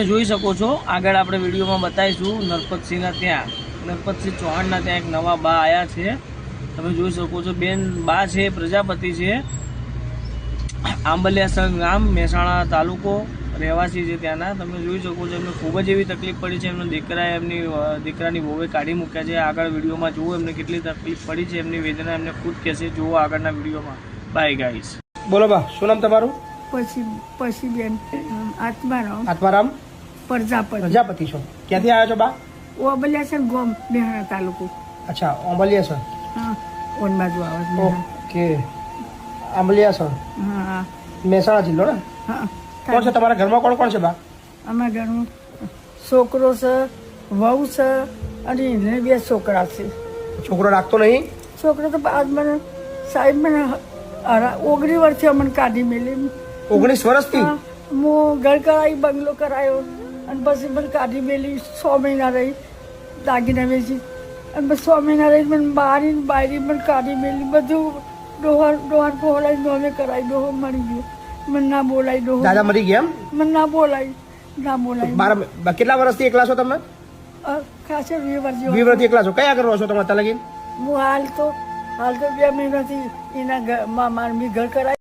તમે જોઈ શકો છો. આગળ આપણે વિડીયોમાં બતાવીશું નરપતસિંહના ત્યાં. નરપતસિંહ ચૌહાણના ત્યાં એક નવા બા આવ્યા છે. તમે જોઈ શકો છો બેન બા છે પ્રજાપતિ છે. આંબલિયાસણ ગામ મહેસાણા તાલુકો રહેવાસી છે ત્યાંના. તમે જોઈ શકો છો એમને ખૂબ જ એવી તકલીફ પડી છે. એમનો દીકરા એમની દીકરાની વહુએ કાઢી મૂક્યા છે. આગળ વિડીયોમાં જુઓ એમને કેટલી તકલીફ પડી છે. એમની વેદના એમને ખુદ કહેશે. જુઓ આગળના વિડીયોમાં. બાય ગાઈસ બોલો બા શું નામ તમારું? પછી પછી બેન આત્મારામ. આત્મારામ. પ્રજાપતિ. પ્રજાપતિ છો. ક્યાંથી આવ્યા છો બા? ઓબલિયાસર ગોમ બિહાણા તાલુકો. અચ્છા ઓબલિયાસર સર. હા ઓન બાજુ આવે. ઓકે. આંબલિયાસર હા. મહેસાણા જિલ્લો ને? હા. કોણ છે? તમારા ઘરમાં કોણ કોણ છે બા? અમારા ઘરમાં છોકરો છે વહુ છે અને બે છોકરા છે. છોકરો રાખતો નહીં? છોકરો તો આજ મને સાહેબ મને ઓગણી વર્ષથી અમને કાઢી મેલી. ઓગણીસ વર્ષથી? હું ઘર કરાવી બંગલો કરાયો. અને પછી મને કાઢી મેલી છ મહિના રહી દાગીના વેચી. અને પછી છ મહિના રહી મને બારી બારી મને કાઢી મેલી બધું ડોહર ડોહર બોલાવી નોમે કરાવી ડોહો મરી ગયો. મને ના બોલાય ડોહો. દાદા મરી ગયા મને ના બોલાય ના બોલાય મારા કેટલા વર્ષથી એકલા છો તમે? ખાસે વીસ વર્ષ વીસ વર્ષથી એકલા છો. કયા કરો છો તમે તલગીન હું હાલ તો હાલ તો બે મહિનાથી એના ઘરમાં માર ઘર કરાવી